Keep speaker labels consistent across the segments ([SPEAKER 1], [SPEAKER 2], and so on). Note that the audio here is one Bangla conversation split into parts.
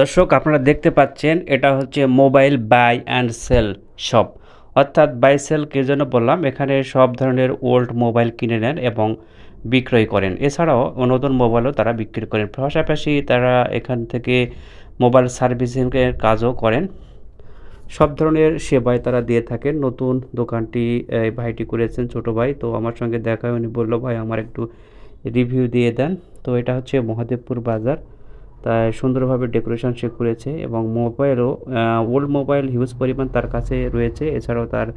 [SPEAKER 1] দর্শক, আপনারা দেখতে পাচ্ছেন, এটা হচ্ছে mobile buy and sell shop. অর্থাৎ বাই সেল কে জন্য বললাম, এখানে সব ধরনের ওল্ড মোবাইল কিনে নেন এবং বিক্রয় করেন। এছাড়াও নতুন মোবাইলও তারা বিক্রি করেন। পাশাপাশি তারা এখান থেকে মোবাইল সার্ভিসিংয়ের কাজও করেন। সব ধরনের সেবাই তারা দিয়ে থাকেন। নতুন দোকানটি এই ভাইটি করেছেন, ছোট ভাই। তো আমার সঙ্গে দেখা উনি বলল, ভাই, আমার একটু রিভিউ দিয়ে দেন। তো এটা হচ্ছে মহাদেবপুর বাজার। তাই সুন্দরভাবে ডেকোরেশন সে করেছে এবং মোবাইলও ওল্ড মোবাইল হিউজ পরিমাণ তার কাছে রয়েছে, এছাড়াও তার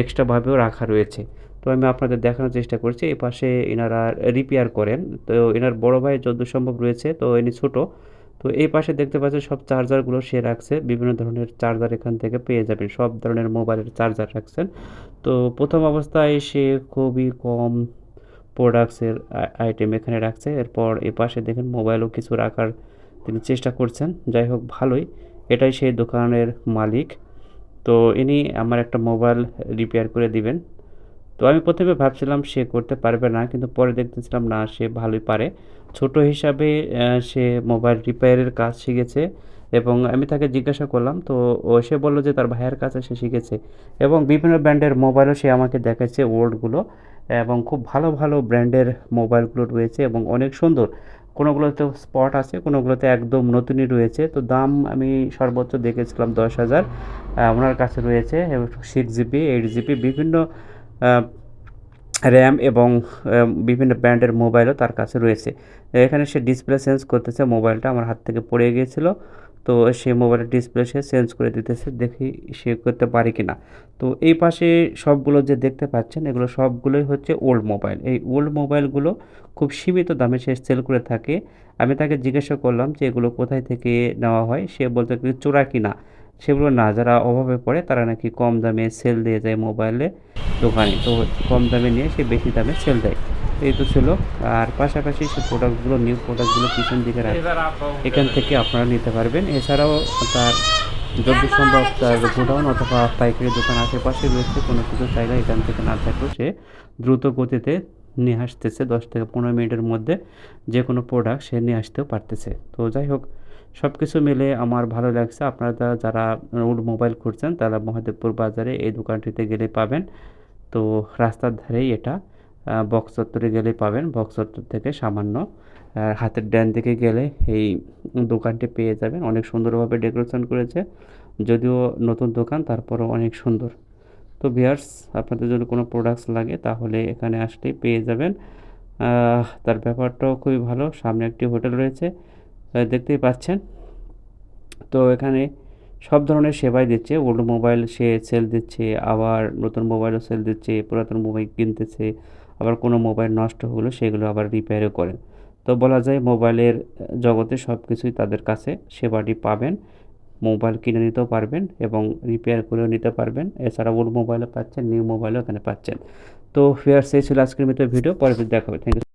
[SPEAKER 1] এক্সট্রাভাবেও রাখা রয়েছে। তো আমি আপনাদের দেখানোর চেষ্টা করছি, এই পাশে এনারা রিপেয়ার করেন। তো এনার বড় ভাই যত সম্ভব রয়েছে, তো ইনি ছোটো। তো এই পাশে দেখতে পাচ্ছেন সব চার্জারগুলো সে রাখছে, বিভিন্ন ধরনের চার্জার এখান থেকে পেয়ে যাবেন, সব ধরনের মোবাইলের চার্জার রাখছেন। তো প্রথম অবস্থায় সে খুবই কম প্রোডাক্টসের আইটেম এখানে রাখছে। এরপর এ পাশে দেখেন মোবাইলও কিছু রাখার তিনি চেষ্টা করছেন। যাই হোক, ভালোই। এটাই সেই দোকানের মালিক। তো ইনি আমার একটা মোবাইল রিপেয়ার করে দিবেন। তো আমি প্রথমে ভাবছিলাম সে করতে পারবে না, কিন্তু পরে দেখতেছিলাম না, সে ভালোই পারে। ছোট হিসাবে সে মোবাইল রিপেয়ারের কাজ শিখেছে এবং আমি তাকে জিজ্ঞাসা করলাম, তো সে বলল যে তার ভাইয়ের কাছে সে শিখেছে। এবং বিভিন্ন ব্র্যান্ডের মোবাইলও সে আমাকে দেখাচ্ছে ওল্ডগুলো এবং খুব ভালো ভালো ব্র্যান্ডের মোবাইলগুলো রয়েছে এবং অনেক সুন্দর। কোনোগুলোতে স্পট আছে, কোনোগুলোতে একদম নতুনই রয়েছে। তো দাম আমি সর্বোচ্চ দেখেছিলাম দশ হাজার। ওনার কাছে রয়েছে সিক্স জিবি এইট জিবি বিভিন্ন র্যাম এবং বিভিন্ন ব্র্যান্ডের মোবাইলও তার কাছে রয়েছে। এখানে সে ডিসপ্লে চেঞ্জ করতেছে, মোবাইলটা আমার হাত থেকে পড়ে গিয়েছিল। তো সে মোবাইলের ডিসপ্লে সে চেঞ্জ করে দিতেছে, দেখি সে করতে পারে কি না তো এই পাশে সবগুলো যে দেখতে পাচ্ছেন, এগুলো সবগুলোই হচ্ছে ওল্ড মোবাইল এই ওল্ড মোবাইলগুলো খুব সীমিত দামে সে সেল করে থাকে। আমি তাকে জিজ্ঞাসা করলাম যে এগুলো কোথায় থেকে নেওয়া হয়? সে বলতে চোরা কিনা। সেগুলো না, যারা অভাবে পড়ে তারা নাকি কম দামে সেল দিয়ে যায় মোবাইলে দোকানে। তো কম দামে নিয়ে সে বেশি দামে সেল দেয়। এই তো ছিল। আর পাশাপাশি সে প্রোডাক্টগুলো নিউ প্রোডাক্টগুলো পিছন দিকে এখান থেকে আপনারা নিতে পারবেন। এছাড়াও তার যদি সম্ভব তার গোডাউন অথবা পাইকারি দোকান আশেপাশে রয়েছে। কোনো কিছু চাইলে এখান থেকে না থাকলেও সে দ্রুত গতিতে নিয়ে আসতেছে। দশ থেকে পনেরো মিনিটের মধ্যে যে কোনো প্রোডাক্ট সে নিয়ে আসতেও পারতেছে। তো যাই হোক সব কিছু মিলে আমার ভালো লাগছে। আপনারা যারা ওল্ড মোবাইল খুঁজছেন, তারা মহাদেবপুর বাজারে এই দোকানটিতে গেলে পাবেন। তো রাস্তার ধারেই এটা। বক্স চত্বরে গেলে পাবেন। বক্স চত্বর থেকে সামান্য হাতের ডান দিকে গেলে এই দোকানটি পেয়ে যাবেন। অনেক সুন্দরভাবে ডেকোরেশন করেছে, যদিও নতুন দোকান, তারপরও অনেক সুন্দর। তো ভিয়ার্স আপনাদের যদি কোনো প্রোডাক্টস লাগে, তাহলে এখানে আসলেই পেয়ে যাবেন। তার ব্যাপারটাও খুবই ভালো। সামনে একটি হোটেল রয়েছে দেখতেই পাচ্ছেন। তো এখানে সব ধরনের সেবাই দিচ্ছে। ওল্ড মোবাইল সে সেল দিচ্ছে, আবার নতুন মোবাইলও সেল দিচ্ছে, পুরাতন মোবাইল কিনতেছে। আবার কোনো মোবাইল নষ্ট হলো সেগুলো আবার রিপেয়ারও করেন। তো বলা যায় মোবাইলের জগতে সব কিছুই তাদের কাছে সেবাটি পাবেন, মোবাইল কিনে নিতেও পারবেন এবং রিপেয়ার করেও নিতে পারবেন। এছাড়া ওল্ড মোবাইলও পাচ্ছেন নিউ মোবাইলও এখানে পাচ্ছেন। তো ফেয়ার সেই ছিল আজকের মতো ভিডিও পরে দেখা হবে। Thank you